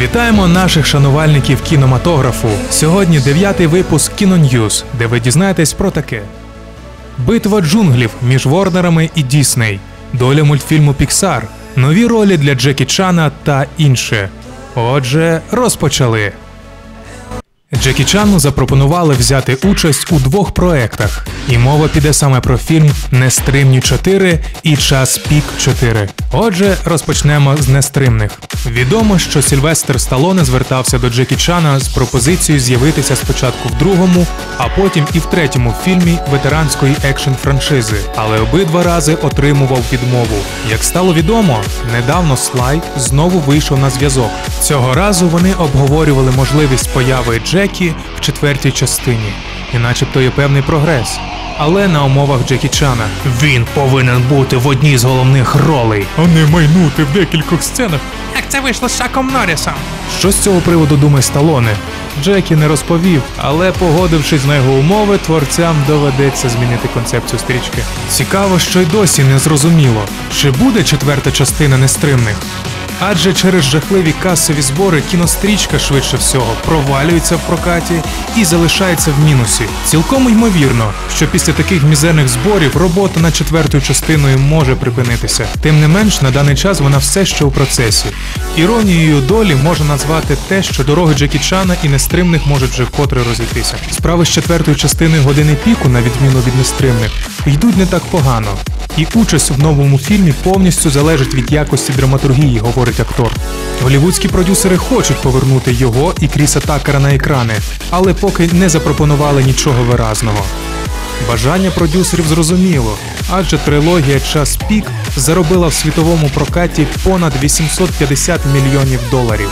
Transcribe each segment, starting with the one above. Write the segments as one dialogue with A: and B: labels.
A: Вітаємо наших шанувальників кінематографу. Сьогодні дев'ятий випуск Кіноньюз, де ви дізнаєтесь про таке: Битва джунглів між Ворнерами і Дісней, доля мультфільму Піксар, нові ролі для Джекі Чана та інше. Отже, розпочали. Джекі Чану запропонували взяти участь у двох проектах, і мова піде саме про фільм Нестримні 4 і Час Пік 4. Отже, розпочнемо з нестримних. Відомо, що Сільвестр Сталоне звертався до Джекі Чана з пропозицією з'явитися спочатку в другому, а потім і в третьому фільмі ветеранської екшн франшизи, але обидва рази отримував відмову. Як стало відомо, недавно Слай знову вийшов на зв'язок. Цього разу вони обговорювали можливість появи Джекі в четвертій частині, і начебто є певний прогрес. Але на умовах Джекі Чана він повинен бути в одній з головних ролей, а не майнути в декількох сценах.
B: Як це вийшло з Шаком Норрісом?
A: Що з цього приводу думає Сталоне? Джекі не розповів, але погодившись на його умови, творцям доведеться змінити концепцію стрічки. Цікаво, що й досі не зрозуміло, чи буде четверта частина нестримних. Адже через жахливі касові збори кінострічка швидше всього провалюється в прокаті і залишається в мінусі. Цілком ймовірно, що після таких мізерних зборів робота над четвертою частиною може припинитися. Тим не менш, на даний час вона все ще у процесі. Іронією долі можна назвати те, що дороги Джекі Чана і нестримних можуть вже вкотре розійтися. Справи з четвертою частиною години піку, на відміну від нестримних, йдуть не так погано. І участь в новому фільмі повністю залежить від якості драматургії, говорить актор. Голівудські продюсери хочуть повернути його і Кріса Такера на екрани, але поки не запропонували нічого виразного. Бажання продюсерів зрозуміло, адже трилогія Час пік заробила в світовому прокаті понад 850 мільйонів доларів.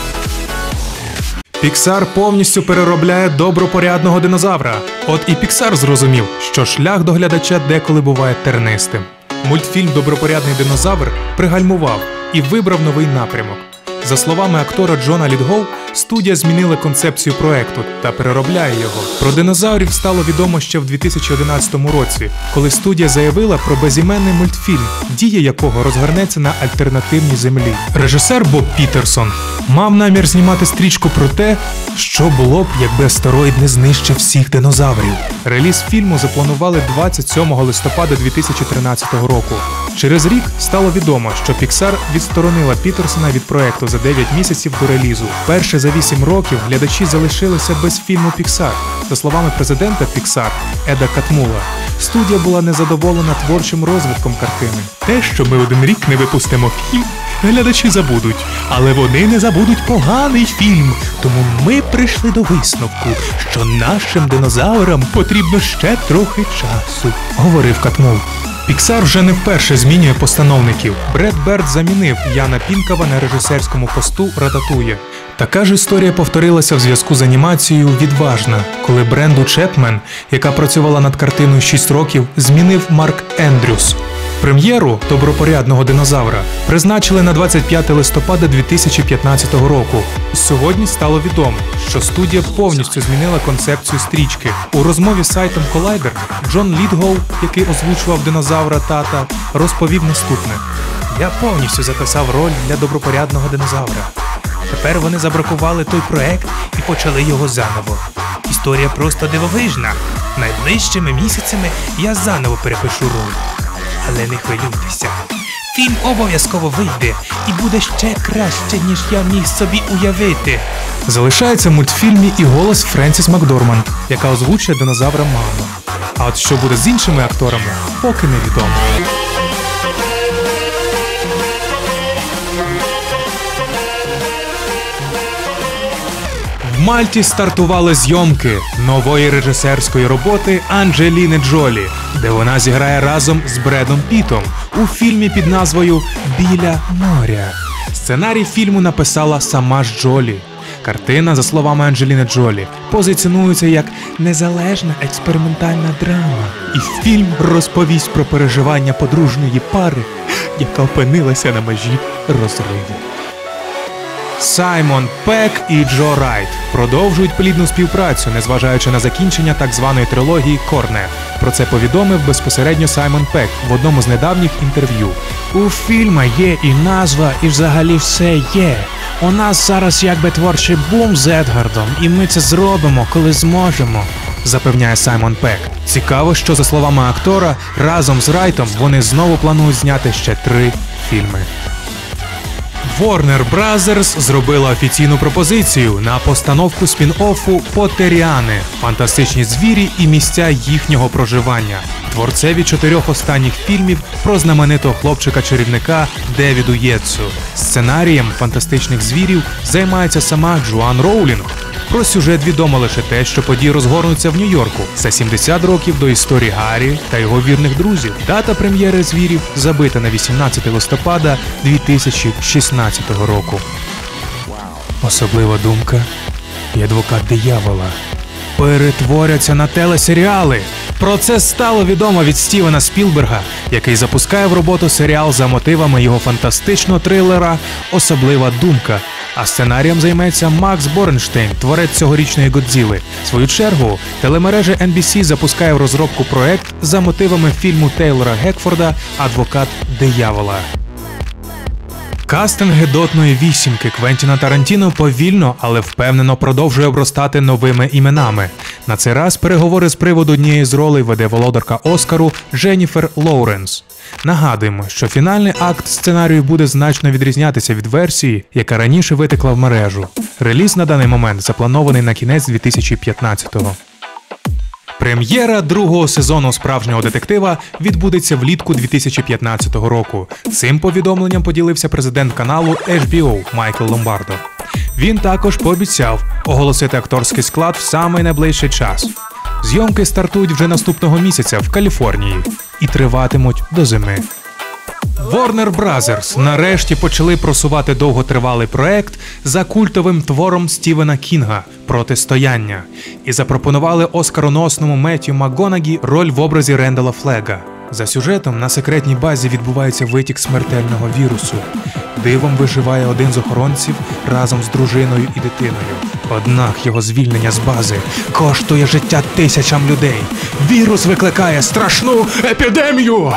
A: Піксар повністю переробляє добропорядного динозавра. От і Піксар зрозумів, що шлях до глядача деколи буває тернистим. Мультфільм Добропорядний динозавр пригальмував і вибрав новий напрямок. За словами актора Джона Лідгоу, студія змінила концепцію проекту та переробляє його. Про динозаврів стало відомо ще в 2011 році, коли студія заявила про безіменний мультфільм, дія якого розгорнеться на альтернативній землі. Режисер Боб Пітерсон мав намір знімати стрічку про те, що було б, якби астероїд не знищив всіх динозаврів. Реліз фільму запланували 27 листопада 2013 року. Через рік стало відомо, що Pixar відсторонила Пітерсона від проекту за 9 місяців до релізу. Перше за 8 років глядачі залишилися без фільму Pixar. За словами президента Pixar Еда Катмула, студія була незадоволена творчим розвитком картини. Те, що ми один рік не випустимо фільм, глядачі забудуть, але вони не забудуть поганий фільм. Тому ми прийшли до висновку, що нашим динозаврам потрібно ще трохи часу, говорив Катмул. Піксар вже не вперше змінює постановників. Бред Берд замінив Яна Пінкава на режисерському посту Рататує. Така ж історія повторилася в зв'язку з анімацією Відважна, коли Бренду Чепмен, яка працювала над картиною 6 років, змінив Марк Ендрюс. Прем'єру добропорядного динозавра призначили на 25 листопада 2015 року. Сьогодні стало відомо, що студія повністю змінила концепцію стрічки. У розмові з сайтом Collider Джон Лідгоу, який озвучував динозавра тата, розповів наступне: Я повністю записав роль для добропорядного динозавра. Тепер вони забракували той проект і почали його заново. Історія просто дивовижна. Найближчими місяцями я заново перепишу роль. Але не хвилюйтеся. Фільм обов'язково вийде і буде ще краще, ніж я міг собі уявити. Залишається в мультфільмі і голос Френсіс Макдорманд, яка озвучує динозавра маму. А от що буде з іншими акторами, поки невідомо. Мальті стартували зйомки нової режисерської роботи Анджеліни Джолі, де вона зіграє разом з Бредом Пітом у фільмі під назвою Біля моря. Сценарій фільму написала сама ж Джолі. Картина, за словами Анджеліни Джолі, позиціонується як незалежна експериментальна драма. І фільм розповість про переживання подружньої пари, яка опинилася на межі розриву. Саймон Пек і Джо Райт продовжують плідну співпрацю, незважаючи на закінчення так званої трилогії Корне. Про це повідомив безпосередньо Саймон Пек в одному з недавніх інтерв'ю.
C: У фільма є і назва, і взагалі все є. У нас зараз якби творчий бум з Едгардом, і ми це зробимо, коли зможемо.
A: запевняє Саймон Пек. Цікаво, що за словами актора, разом з Райтом вони знову планують зняти ще три фільми. Warner Brothers зробила офіційну пропозицію на постановку спін-оффу Потеріани фантастичні звірі і місця їхнього проживання. Творцеві чотирьох останніх фільмів про знаменитого хлопчика-чарівника Девіду Єтсу. Сценарієм фантастичних звірів займається сама Джоан Роулінг. Про сюжет відомо лише те, що події розгорнуться в Нью-Йорку за 70 років до історії Гаррі та його вірних друзів. Дата прем'єри звірів забита на 18 листопада 2016 року. Особлива думка і адвокат диявола перетворяться на телесеріали. Про це стало відомо від Стівена Спілберга, який запускає в роботу серіал за мотивами його фантастичного трилера Особлива думка. А сценарієм займеться Макс Боренштейн, творець цьогорічної Годзіли. Свою чергу телемережа NBC запускає в розробку проект за мотивами фільму Тейлора Гекфорда Адвокат диявола. Кастинг гедотної вісімки Квентіна Тарантіно повільно, але впевнено продовжує обростати новими іменами. На цей раз переговори з приводу однієї з ролей веде володарка Оскару Дженніфер Лоуренс. Нагадуємо, що фінальний акт сценарію буде значно відрізнятися від версії, яка раніше витекла в мережу. Реліз на даний момент запланований на кінець 2015-го. Прем'єра другого сезону справжнього детектива відбудеться влітку 2015 року. Цим повідомленням поділився президент каналу HBO Майкл Ломбардо. Він також пообіцяв оголосити акторський склад в самий найближчий час. Зйомки стартують вже наступного місяця в Каліфорнії і триватимуть до зими. Warner Brothers нарешті почали просувати довготривалий проект за культовим твором Стівена Кінга Протистояння і запропонували оскароносному Меттю Макгонагі роль в образі Рендала Флега. За сюжетом на секретній базі відбувається витік смертельного вірусу. Дивом виживає один з охоронців разом з дружиною і дитиною. Однак його звільнення з бази коштує життя тисячам людей. Вірус викликає страшну епідемію.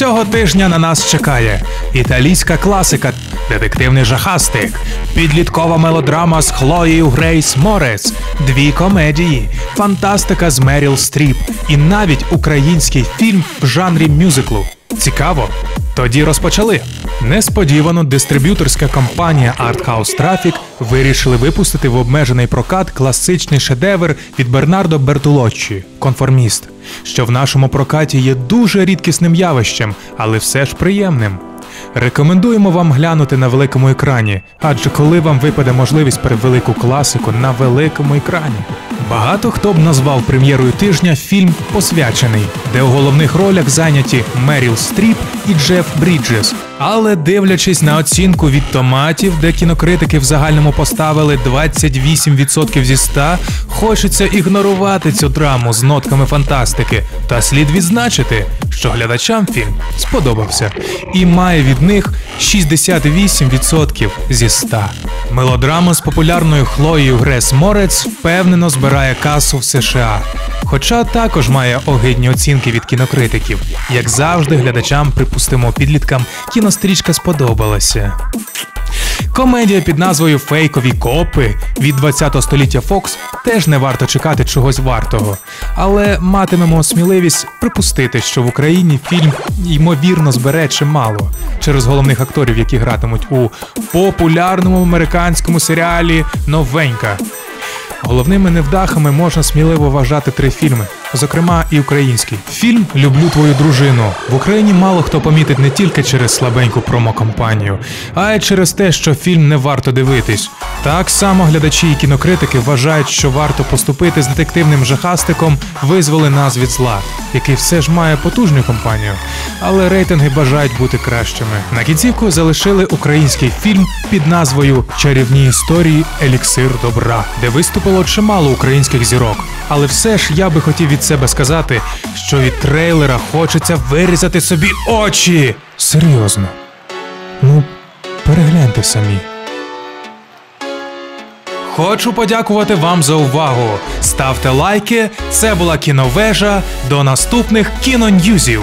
A: Цього тижня на нас чекає італійська класика, детективний жахастик, підліткова мелодрама з Хлоєю Грейс Морец, дві комедії, фантастика з Меріл Стріп і навіть український фільм в жанрі мюзиклу. Цікаво? Тоді розпочали. Несподівано дистриб'юторська компанія Art House Traffic вирішили випустити в обмежений прокат класичний шедевр від Бернардо Бертулоччі Конформіст, що в нашому прокаті є дуже рідкісним явищем, але все ж приємним. Рекомендуємо вам глянути на великому екрані, адже коли вам випаде можливість перед велику класику на великому екрані. Багато хто б назвав прем'єрою тижня фільм Посвячений, де у головних ролях зайняті Меріл Стріп і Джеф Бріджес. Але дивлячись на оцінку від томатів, де кінокритики в загальному поставили 28% зі 100, хочеться ігнорувати цю драму з нотками фантастики. Та слід відзначити, що глядачам фільм сподобався і має від них 68% зі 100. Мелодрама з популярною Хлоєю Грес Морец впевнено збирає касу в США. Хоча також має огидні оцінки від кінокритиків. Як завжди, глядачам, припустимо, підліткам кінострічка сподобалася. Комедія під назвою Фейкові копи від 20 століття Фокс теж не варто чекати чогось вартого, але матимемо сміливість припустити, що в Україні фільм ймовірно збере чимало через головних акторів, які гратимуть у популярному американському серіалі Новенька. Головними невдахами можна сміливо вважати три фільми, зокрема і український. Фільм Люблю твою дружину в Україні мало хто помітить не тільки через слабеньку промокампанію, а й через те, що фільм не варто дивитись. Так само глядачі і кінокритики вважають, що варто поступити з детективним жахастиком Визволи нас від зла, який все ж має потужну кампанію, але рейтинги бажають бути кращими. На кінцівку залишили український фільм під назвою Чарівні історії Еліксир добра, де виступило чимало українських зірок. Але все ж я би хотів від себе сказати, що від трейлера хочеться вирізати собі очі. Серйозно. Ну, перегляньте самі. Хочу подякувати вам за увагу. Ставте лайки. Це була кіновежа. До наступних кіноньюзів.